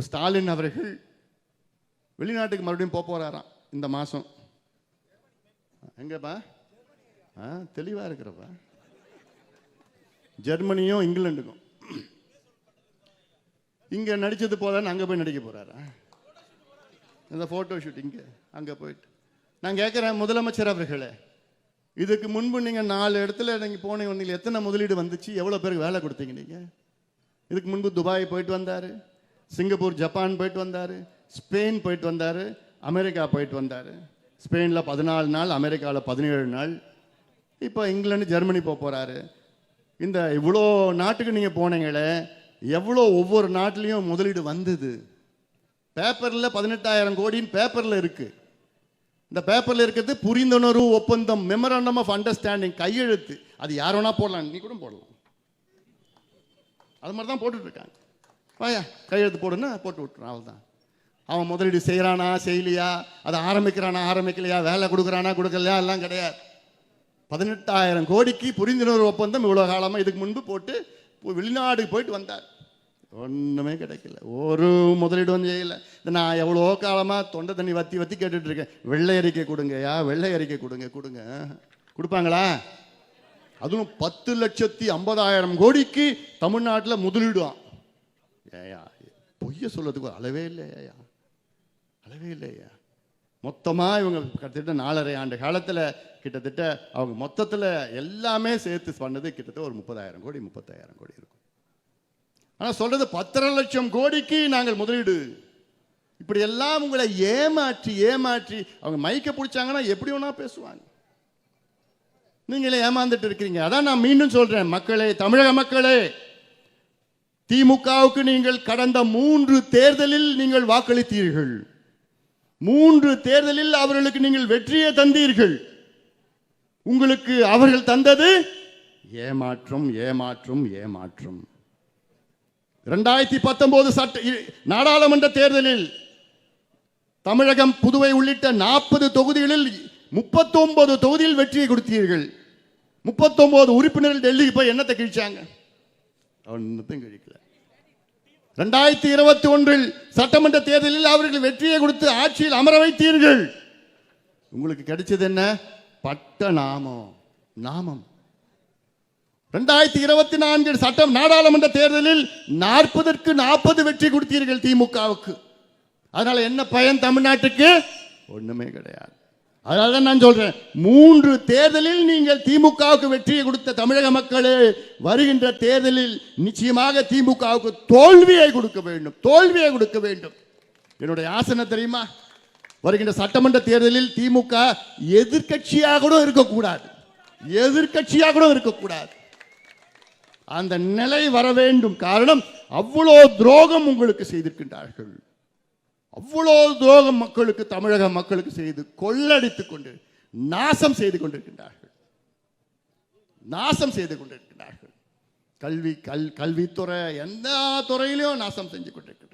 இப்போ ஸ்டாலின் அவர்கள் வெளிநாட்டுக்கு மறுபடியும் போக போகிறாராம் இந்த மாதம் எங்கப்பா? ஆ தெளிவாக இருக்கிறப்பா. ஜெர்மனியும் இங்கிலாண்டுக்கும் இங்கே நடித்தது போதான்னு அங்கே போய் நடிக்க போகிறாரா இந்த ஃபோட்டோ ஷூட் இங்கே அங்கே போயிட்டு. நான் கேட்குறேன் முதலமைச்சர் அவர்களே இதுக்கு முன்பு நீங்கள் நாலு இடத்துல நீங்கள் போனீங்க வந்தீங்க எத்தனை முதலீடு வந்துச்சு? எவ்வளோ பேருக்கு வேலை கொடுத்தீங்க நீங்கள் இதுக்கு முன்பு துபாய் போயிட்டு வந்தார். சிங்கப்பூர் ஜப்பான் போயிட்டு வந்தார் ஸ்பெயின் போயிட்டு வந்தார் அமெரிக்கா போயிட்டு வந்தார். ஸ்பெயினில் பதினாலு நாள் அமெரிக்காவில் பதினேழு நாள். இப்போ இங்கிலாந்து ஜெர்மனி போக போகிறாரு இந்த இவ்வளோ நாட்டுக்கு நீங்கள் போனீங்களே எவ்வளோ ஒவ்வொரு நாட்டிலையும் முதலீடு வந்தது. பேப்பரில் பதினெட்டாயிரம் கோடின்னு பேப்பரில் இருக்குது இந்த பேப்பரில் இருக்கிறது புரிந்துணர்வு ஒப்பந்தம் மெமரண்டம் ஆஃப் அண்டர்ஸ்டாண்டிங் கையெழுத்து. அது யார் வேணால் போடலாம் நீ கூட போடலாம். அது மாதிரி தான் போட்டுட்ருக்காங்க வாயா கையெழுத்து போடுன்னா போட்டு விட்டுறான் அவள் தான் அவன் முதலீடு செய்கிறானா செய்யலையா? அதை ஆரம்பிக்கிறானா ஆரம்பிக்கலையா? வேலை கொடுக்குறானா கொடுக்கலையா? எல்லாம் கிடையாது. பதினெட்டாயிரம் கோடிக்கு புரிந்துணர்வு ஒப்பந்தம் இவ்வளோ காலமாக இதுக்கு முன்பு போட்டு வெளிநாடு போயிட்டு வந்தார். ஒன்றுமே கிடைக்கல. ஒரு முதலீடு வந்து செய்யல. நான் எவ்வளோ காலமாக தொண்டை தண்ணி வத்தி வத்தி கேட்டுட்ருக்கேன் வெள்ளை அறிக்கை கொடுங்கய்யா வெள்ளை அறிக்கை கொடுங்க கொடுங்க. கொடுப்பாங்களா? அதுவும் பத்து லட்சத்தி ஐம்பதாயிரம் கோடிக்கு தமிழ்நாட்டில் முதலீடுவான் ஏயா பொய்ய சொல்றதுக்கு ஒரு அளவே இல்லையா அளவே இல்லையா மொத்தமாக இவங்க கிட்டத்தட்ட நாலரை ஆண்டு காலத்தில் கிட்டத்தட்ட அவங்க மொத்தத்தில் எல்லாமே சேர்த்து பண்ணது கிட்டத்தட்ட ஒரு முப்பதாயிரம் கோடி முப்பத்தாயிரம் கோடி இருக்கும். ஆனால் சொல்றது பத்தரை லட்சம் கோடிக்கு நாங்கள் முதலீடு. இப்படி எல்லாம் உங்களை ஏமாற்றி ஏமாற்றி அவங்க மைக்க பிடிச்சாங்கன்னா எப்படி ஒன்றா பேசுவாங்க. நீங்களே ஏமாந்துட்டு இருக்கிறீங்க. அதான் நான் மீண்டும் சொல்றேன். மக்களே தமிழக மக்களே திமுகவுக்கு நீங்கள் கடந்த மூன்று தேர்தலில் நீங்கள் வாக்களித்தீர்கள். மூன்று தேர்தலில் அவர்களுக்கு நீங்கள் வெற்றியை தந்தீர்கள். உங்களுக்கு அவர்கள் தந்தது ஏமாற்றம் ஏமாற்றம் ஏமாற்றம். இரண்டாயிரத்தி பத்தொன்பது சட்ட இ- நாடாளுமன்ற தேர்தலில் தமிழகம் புதுவை உள்ளிட்ட நாற்பது தொகுதிகளில் முப்பத்தொன்பது தொகுதியில் வெற்றியை கொடுத்தீர்கள். முப்பத்தொன்பது உறுப்பினர்கள் டெல்லிக்கு போய் என்னத்தை கிழிச்சாங்க? அவன் இன்னத்தையும் கழிக்கல ரெண்டாயிரத்தி இருபத்தி ஒன்றில் சட்டமன்ற தேர்தலில் அவர்கள் வெற்றியை கொடுத்து ஆட்சியில் அமர வைத்தீர்கள். உங்களுக்கு கிடைச்சது என்ன? பட்ட நாமம். நாமம். ரெண்டாயிரத்தி இருபத்தி நான்கு சட்டம் நாடாளுமன்ற தேர்தலில் நாற்பதற்கு நாற்பது வெற்றி கொடுத்தீர்கள் திமுகவுக்கு அதனால என்ன பயன் தமிழ்நாட்டுக்கு? ஒண்ணுமே கிடையாது. அதனால தான் நான் சொல்றேன் மூன்று தேர்தலில் நீங்கள் திமுகவுக்கு வெற்றியை கொடுத்த தமிழக மக்களே வருகின்ற தேர்தலில் நிச்சயமாக திமுகவுக்கு தோல்வியை கொடுக்க வேண்டும் தோல்வியை கொடுக்க வேண்டும். என்னுடைய ஆசனை தெரியுமா? வருகின்ற சட்டமன்ற தேர்தலில் திமுக எதிர்க்கட்சியாக கூட இருக்கக்கூடாது. எதிர்க்கட்சியாக கூட இருக்கக்கூடாது. அந்த நிலை வர வேண்டும். காரணம் அவ்வளோ துரோகம் உங்களுக்கு செய்திருக்கின்றார்கள். அவ்வளோ துரோகம் மக்களுக்கு தமிழக மக்களுக்கு செய்து கொள்ளடித்துக் கொண்டு நாசம் செய்து கொண்டிருக்கின்றார்கள். நாசம் செய்து கொண்டிருக்கின்றார்கள். கல்வி கல் கல்வித்துறை எந்த துறையிலையும் நாசம் செஞ்சு கொண்டிருக்கிறார்கள்